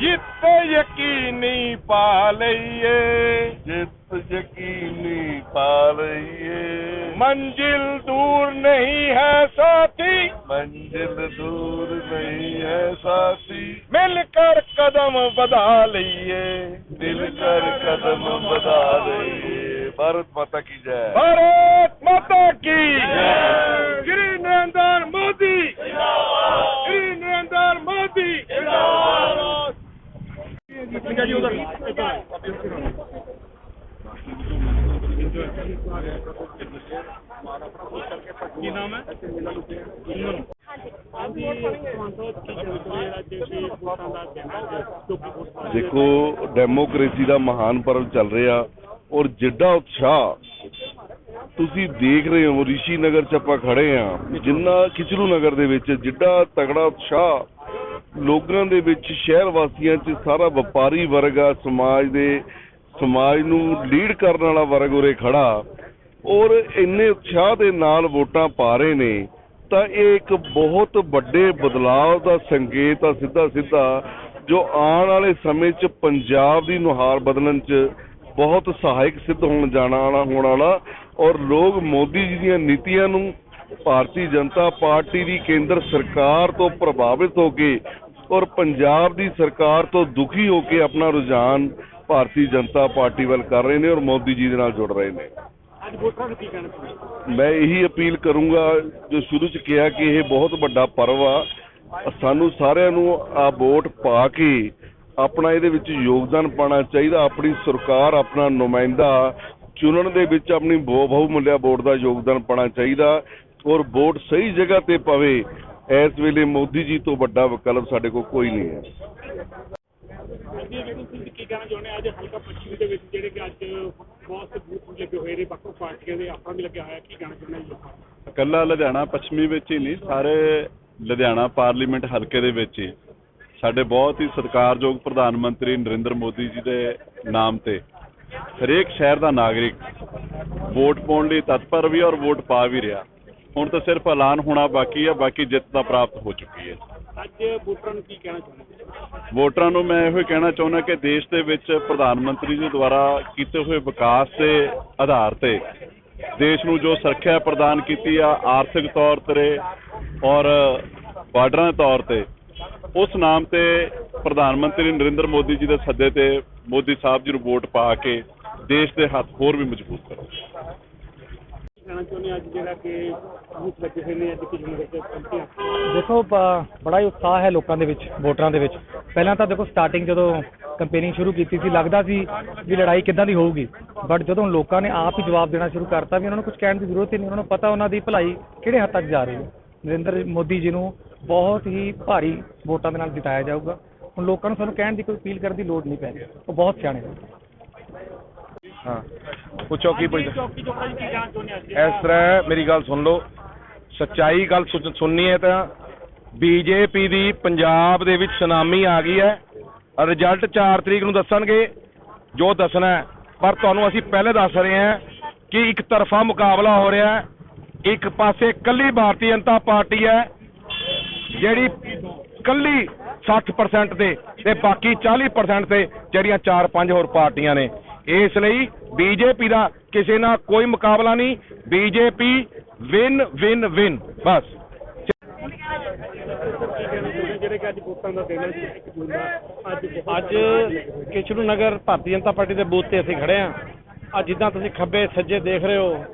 ਜਿੱਤ ਯਕੀਨੀ ਪਾ ਲਈਏ ਜਿੱਤ ਯਕੀਨੀ ਪਾ ਲਈਏ ਮੰਜ਼ਿਲ ਦੂਰ ਨਹੀਂ ਹੈ ਸਾਥੀ ਮੰਜ਼ਿਲ ਦੂਰ ਨਹੀਂ ਹੈ ਸਾਥੀ ਮਿਲ ਕਰ ਕਦਮ ਵਧਾ ਲਈਏ ਦਿਲ ਕਰ ਕਦਮ ਵਧਾ ਲਈਏ ਭਾਰਤ ਮਾਤਾ ਕੀ ਜੈ ਭਾਰਤ ਮਾਤਾ ਕੀ ਸ਼੍ਰੀ ਨਰਿੰਦਰ ਮੋਦੀ ਸ਼੍ਰੀ ਨਰਿੰਦਰ ਮੋਦੀ ਕੀ ਨਾਮ ਹੈ ਸੁਮਨ ਕੀ ਜਾਣਕਾਰੀ ਹੈ? ਚੌਕੀ ਦੇਖੋ ਡੈਮੋਕ੍ਰੇਸੀ ਦਾ ਮਹਾਨ ਪਰਵ ਚੱਲ ਰਿਹਾ ਔਰ ਜਿੱਡਾ ਉਤਸ਼ਾਹ ਤੁਸੀਂ ਦੇਖ ਰਹੇ ਹੋ ਰਿਸ਼ੀ ਨਗਰ ਚ ਆਪਾਂ ਖੜੇ ਆ ਜਿੰਨਾ ਕਿਚਲੂ ਨਗਰ ਦੇ ਵਿੱਚ ਜਿੱਡਾ ਤਗੜਾ ਉਤਸ਼ਾਹ ਲੋਕਾਂ ਦੇ ਵਿੱਚ ਸ਼ਹਿਰ ਵਾਸੀਆਂ ਚ ਸਾਰਾ ਵਪਾਰੀ ਵਰਗ ਆ, ਸਮਾਜ ਦੇ, ਸਮਾਜ ਨੂੰ ਲੀਡ ਕਰਨ ਵਾਲਾ ਵਰਗ ਉਰੇ ਖੜਾ। ਔਰ ਇੰਨੇ ਉਤਸ਼ਾਹ ਦੇ ਨਾਲ ਵੋਟਾਂ ਪਾ ਰਹੇ ਨੇ, ਤਾਂ ਇਹ ਇੱਕ ਬਹੁਤ ਵੱਡੇ ਬਦਲਾਅ ਦਾ ਸੰਕੇਤ ਆ ਸਿੱਧਾ ਸਿੱਧਾ ਜੋ ਆਉਣ ਵਾਲੇ ਸਮੇਂ 'ਚ ਪੰਜਾਬ ਦੀ ਨੁਹਾਰ ਬਦਲਣ 'ਚ ਬਹੁਤ ਸਹਾਇਕ ਸਿੱਧ ਹੋਣ ਜਾਣਾ ਵਾਲਾ, ਹੋਣ ਵਾਲਾ। ਔਰ ਲੋਕ ਮੋਦੀ ਜੀ ਦੀਆਂ ਨੀਤੀਆਂ ਨੂੰ ਭਾਰਤੀ ਜਨਤਾ ਪਾਰਟੀ ਦੀ ਕੇਂਦਰ ਸਰਕਾਰ ਤੋਂ ਪ੍ਰਭਾਵਿਤ ਹੋ ਕੇ ਔਰ ਪੰਜਾਬ ਦੀ ਸਰਕਾਰ ਤੋਂ ਦੁਖੀ ਹੋ ਕੇ ਆਪਣਾ ਰੁਝਾਨ ਭਾਰਤੀ ਜਨਤਾ ਪਾਰਟੀ ਵੱਲ ਕਰ ਰਹੇ ਨੇ ਔਰ ਮੋਦੀ ਜੀ ਦੇ ਨਾਲ ਜੁੜ ਰਹੇ ਨੇ। ਮੈਂ ਇਹੀ ਅਪੀਲ ਕਰੂੰਗਾ ਜੋ ਸ਼ੁਰੂ ਚ ਕਿਹਾ ਕਿ ਇਹ ਬਹੁਤ ਵੱਡਾ ਪਰਵ ਆ ਸਾਨੂੰ ਸਾਰਿਆਂ ਨੂੰ ਆ ਵੋਟ ਪਾ ਕੇ ਆਪਣਾ ਇਹਦੇ ਵਿੱਚ ਯੋਗਦਾਨ ਪਾਉਣਾ ਚਾਹੀਦਾ ਆਪਣੀ ਸਰਕਾਰ ਆਪਣਾ ਨੁਮਾਇੰਦਾ ਚੁਣਨ ਦੇ ਵਿੱਚ ਆਪਣੀ ਬਹੁ ਬਹੁ ਮੁੱਲਿਆ ਵੋਟ ਦਾ ਯੋਗਦਾਨ ਪਾਉਣਾ ਚਾਹੀਦਾ ਔਰ ਵੋਟ ਸਹੀ ਜਗ੍ਹਾ ਤੇ ਪਵੇ ਇਸ ਵੇਲੇ ਮੋਦੀ ਜੀ ਤੋਂ ਵੱਡਾ ਵਿਕਲਪ ਸਾਡੇ ਕੋਲ ਕੋਈ ਨਹੀਂ ਹੈ। ਕੀ ਕਹਿਣਾ ਚਾਹੁੰਦੇ ਅੱਜ ਹਲਕਾ ਪੱਛਮੀ ਦੇ ਵਿੱਚ ਜਿਹੜੇ ਕਿ ਅੱਜ ਬਹੁਤ ਬੂਥ ਲੱਗੇ ਹੋਏ ਨੇ ਵੱਖ ਵੱਖ ਪਾਰਟੀਆਂ ਦੇ ਆਪਣਾ ਵੀ ਲੱਗਿਆ ਹੋਇਆ ਕੀ ਕਹਿਣਾ ਚਾਹੁੰਦੇ ਲੋਕਾਂ? ਇਕੱਲਾ ਲੁਧਿਆਣਾ ਪੱਛਮੀ ਵਿੱਚ ਹੀ ਨਹੀਂ ਸਾਰੇ ਲੁਧਿਆਣਾ ਪਾਰਲੀਮੈਂਟ ਹਲਕੇ ਦੇ ਵਿੱਚ ਹੀ। ਸਾਡੇ ਬਹੁਤ ਹੀ ਸਤਿਕਾਰਯੋਗ ਪ੍ਰਧਾਨ ਮੰਤਰੀ ਨਰਿੰਦਰ ਮੋਦੀ ਜੀ ਦੇ ਨਾਮ ਤੇ ਹਰੇਕ ਸ਼ਹਿਰ ਦਾ ਨਾਗਰਿਕ ਵੋਟ ਪਾਉਣ ਲਈ ਤਤਪਰ ਵੀ ਔਰ ਵੋਟ ਪਾ ਵੀ ਰਿਹਾ। ਹੁਣ ਤਾਂ ਸਿਰਫ ਐਲਾਨ ਹੋਣਾ ਬਾਕੀ ਹੈ ਬਾਕੀ ਜਿੱਤ ਤਾਂ ਪ੍ਰਾਪਤ ਹੋ ਚੁੱਕੀ ਹੈ। ਅੱਜ ਵੋਟਰਾਂ ਨੂੰ ਕੀ ਕਹਿਣਾ ਚਾਹੁੰਦੇ? ਵੋਟਰਾਂ ਨੂੰ ਮੈਂ ਇਹੋ ਹੀ ਕਹਿਣਾ ਚਾਹੁੰਦਾ ਕਿ ਦੇਸ਼ ਦੇ ਵਿੱਚ ਪ੍ਰਧਾਨ ਮੰਤਰੀ ਜੀ ਦੁਆਰਾ ਕੀਤੇ ਹੋਏ ਵਿਕਾਸ ਦੇ ਆਧਾਰ ਤੇ ਦੇਸ਼ ਨੂੰ ਜੋ ਸੁਰੱਖਿਆ ਪ੍ਰਦਾਨ ਕੀਤੀ ਆ ਆਰਥਿਕ ਤੌਰ ਤੇ ਔਰ ਬਾਰਡਰਾਂ ਦੇ ਤੌਰ ਤੇ ਉਸ ਨਾਮ ਤੇ ਪ੍ਰਧਾਨ ਮੰਤਰੀ ਨਰਿੰਦਰ ਮੋਦੀ ਜੀ ਦੇ ਸੱਦੇ ਤੇ ਮੋਦੀ ਸਾਹਿਬ ਜੀ ਨੂੰ ਵੋਟ ਪਾ ਕੇ ਦੇਸ਼ ਦੇ ਹੱਥ ਹੋਰ ਵੀ ਮਜ਼ਬੂਤ ਕਰੋ। ਕਹਿਣਾ ਚਾਹੁੰਦੇ ਅੱਜ ਜਿਹੜਾ ਕਿ ਬੂਥ ਲੱਗੇ ਹੋਏ ਨੇ, ਅੱਜ ਕੁਝ ਨਗਰ ਪਹੁੰਚੇ ਦੇਖੋ ਬੜਾ ਹੀ ਉਤਸ਼ਾਹ ਹੈ ਲੋਕਾਂ ਦੇ ਵਿੱਚ, ਵੋਟਰਾਂ ਦੇ ਵਿੱਚ। ਪਹਿਲਾਂ ਤਾਂ ਦੇਖੋ ਸਟਾਰਟਿੰਗ ਜਦੋਂ ਕੰਪੇਨਿੰਗ ਸ਼ੁਰੂ ਕੀਤੀ ਸੀ, ਲੱਗਦਾ ਸੀ ਵੀ ਲੜਾਈ ਕਿੱਦਾਂ ਦੀ ਹੋਊਗੀ। ਬਟ ਜਦੋਂ ਲੋਕਾਂ ਨੇ ਆਪ ਹੀ ਜਵਾਬ ਦੇਣਾ ਸ਼ੁਰੂ ਕਰਤਾ ਵੀ ਉਹਨਾਂ ਨੂੰ ਕੁਝ ਕਹਿਣ ਦੀ ਜ਼ਰੂਰਤ ਹੀ ਨਹੀਂ, ਉਹਨਾਂ ਨੂੰ ਪਤਾ ਉਹਨਾਂ ਦੀ ਭਲਾਈ ਕਿਹੜੇ ਹੱਦ ਤੱਕ ਜਾ ਰਹੀ ਹੈ। ਨਰਿੰਦਰ ਮੋਦੀ ਜੀ ਨੂੰ ਬਹੁਤ ਹੀ ਭਾਰੀ ਵੋਟਾਂ ਦੇ ਨਾਲ ਜਿਤਾਇਆ ਜਾਊਗਾ। ਹੁਣ ਲੋਕਾਂ ਨੂੰ ਸਾਨੂੰ ਕਹਿਣ ਦੀ ਕੋਈ ਅਪੀਲ ਕਰਨ ਦੀ ਲੋੜ ਨਹੀਂ ਪੈ ਰਹੀ, ਉਹ ਬਹੁਤ ਸਿਆਣੇ ਨੇ। ਹਾਂ। ਪੁੱਛੋ ਕੀ ਪੁੱਛਦੇ ਚੌਕੀ ਚੌਕਾ ਜੀ ਕੀ ਕਹਿਣਾ ਚਾਹੁੰਦੇ ਅੱਜ? ਇਸ ਤਰ੍ਹਾਂ ਮੇਰੀ ਗੱਲ ਸੁਣ ਲਓ। ਸੱਚਾਈ ਗੱਲ ਸੁਣ- ਸੁਣਨੀ ਹੈ ਤਾਂ ਬੀਜੇਪੀ ਦੀ ਪੰਜਾਬ ਦੇ ਵਿੱਚ ਸੁਨਾਮੀ ਆ ਗਈ ਹੈ। ਰਿਜ਼ਲਟ 4 ਤਰੀਕ ਨੂੰ ਦੱਸਣਗੇ ਜੋ ਦੱਸਣਾ ਹੈ। ਪਰ ਤੁਹਾਨੂੰ ਅਸੀਂ ਪਹਿਲੇ ਦੱਸ ਰਹੇ ਹਾਂ ਕਿ ਇੱਕ ਤਰਫਾ ਮੁਕਾਬਲਾ ਹੋ ਰਿਹਾ ਹੈ। ਇੱਕ ਪਾਸੇ ਕੱਲੀ ਭਾਰਤੀ ਜਨਤਾ ਪਾਰਟੀ ਹੈ ਜਿਹੜੀ ਕੱਲੀ 60% ਤੇ ਤੇ ਬਾਕੀ 40% ਤੇ ਜਿਹੜੀਆਂ 4-5 ਹੋਰ ਪਾਰਟੀਆਂ ਨੇ। ਇਸ ਲਈ ਬੀਜੇਪੀ ਦਾ ਕਿਸੇ ਨਾਲ ਕੋਈ ਮੁਕਾਬਲਾ ਨਹੀਂ। ਬੀਜੇਪੀ ਵਿਨ ਵਿਨ ਵਿਨ ਬਸ। ਅੱਜ ਕਿਸ਼ਨੂ ਨਗਰ ਭਾਰਤੀ ਜਨਤਾ ਪਾਰਟੀ ਦੇ ਬੂਥ ਤੇ ਅਸੀਂ ਖੜੇ ਆ ਅੱਜ ਜਿੱਦਾਂ ਤੁਸੀਂ ਖੱਬੇ ਸੱਜੇ ਦੇਖ ਰਹੇ ਹੋ,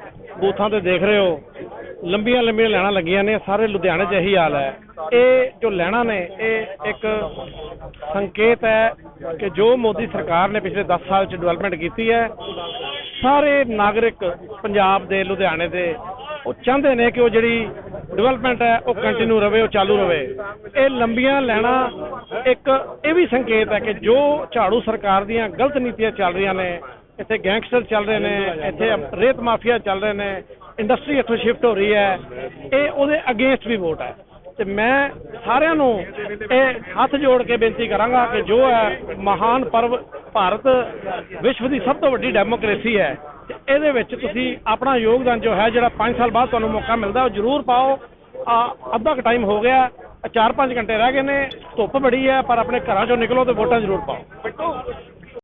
ਬੂਥਾਂ ਤੇ ਦੇਖ ਰਹੇ ਹੋ ਲੰਬੀਆਂ ਲੰਬੀਆਂ ਲੈਣਾ ਲੱਗੀਆਂ ਨੇ, ਸਾਰੇ ਲੁਧਿਆਣੇ 'ਚ ਇਹੀ ਹਾਲ ਹੈ। ਇਹ ਜੋ ਲੈਣਾ ਨੇ, ਇਹ ਇੱਕ ਸੰਕੇਤ ਹੈ ਕਿ ਜੋ ਮੋਦੀ ਸਰਕਾਰ ਨੇ ਪਿਛਲੇ 10 ਸਾਲ 'ਚ ਡਿਵੈਲਪਮੈਂਟ ਕੀਤੀ ਹੈ, ਸਾਰੇ ਨਾਗਰਿਕ ਪੰਜਾਬ ਦੇ, ਲੁਧਿਆਣੇ ਦੇ, ਉਹ ਚਾਹੁੰਦੇ ਨੇ ਕਿ ਉਹ ਜਿਹੜੀ ਡਿਵੈਲਪਮੈਂਟ ਹੈ, ਉਹ ਕੰਟੀਨਿਊ ਰਵੇ, ਉਹ ਚਾਲੂ ਰਵੇ। ਇਹ ਲੰਬੀਆਂ ਲੈਣਾ ਇੱਕ ਇਹ ਵੀ ਸੰਕੇਤ ਹੈ ਕਿ ਜੋ ਝਾੜੂ ਸਰਕਾਰ ਦੀਆਂ ਗਲਤ ਨੀਤੀਆਂ ਚੱਲ ਰਹੀਆਂ ਨੇ, ਇੱਥੇ ਗੈਂਗਸਟਰ ਚੱਲ ਰਹੇ ਨੇ, ਇੱਥੇ ਰੇਤ ਮਾਫੀਆ ਚੱਲ ਰਹੇ ਨੇ ਇੰਡਸਟਰੀ ਇੱਥੋਂ ਸ਼ਿਫਟ ਹੋ ਰਹੀ ਹੈ, ਇਹ ਉਹਦੇ ਅਗੇਂਸਟ ਵੀ ਵੋਟ ਹੈ। ਤੇ ਮੈਂ ਸਾਰਿਆਂ ਨੂੰ ਇਹ ਹੱਥ ਜੋੜ ਕੇ ਬੇਨਤੀ ਕਰਾਂਗਾ ਕਿ ਜੋ ਹੈ ਮਹਾਨ ਪਰਵ ਭਾਰਤ ਵਿਸ਼ਵ ਦੀ ਸਭ ਤੋਂ ਵੱਡੀ ਡੈਮੋਕ੍ਰੇਸੀ ਹੈ, ਤੇ ਇਹਦੇ ਵਿੱਚ ਤੁਸੀਂ ਆਪਣਾ ਯੋਗਦਾਨ ਜੋ ਹੈ ਜਿਹੜਾ 5 ਸਾਲ ਬਾਅਦ ਤੁਹਾਨੂੰ ਮੌਕਾ ਮਿਲਦਾ, ਉਹ ਜ਼ਰੂਰ ਪਾਓ। ਆ, ਅੱਧਾ ਕੁ ਟਾਈਮ ਹੋ ਗਿਆ 4-5 ਘੰਟੇ ਰਹਿ ਗਏ ਨੇ, ਧੁੱਪ ਬੜੀ ਹੈ, ਪਰ ਆਪਣੇ ਘਰਾਂ ਚੋਂ ਨਿਕਲੋ ਤੇ ਵੋਟਾਂ ਜ਼ਰੂਰ ਪਾਓ।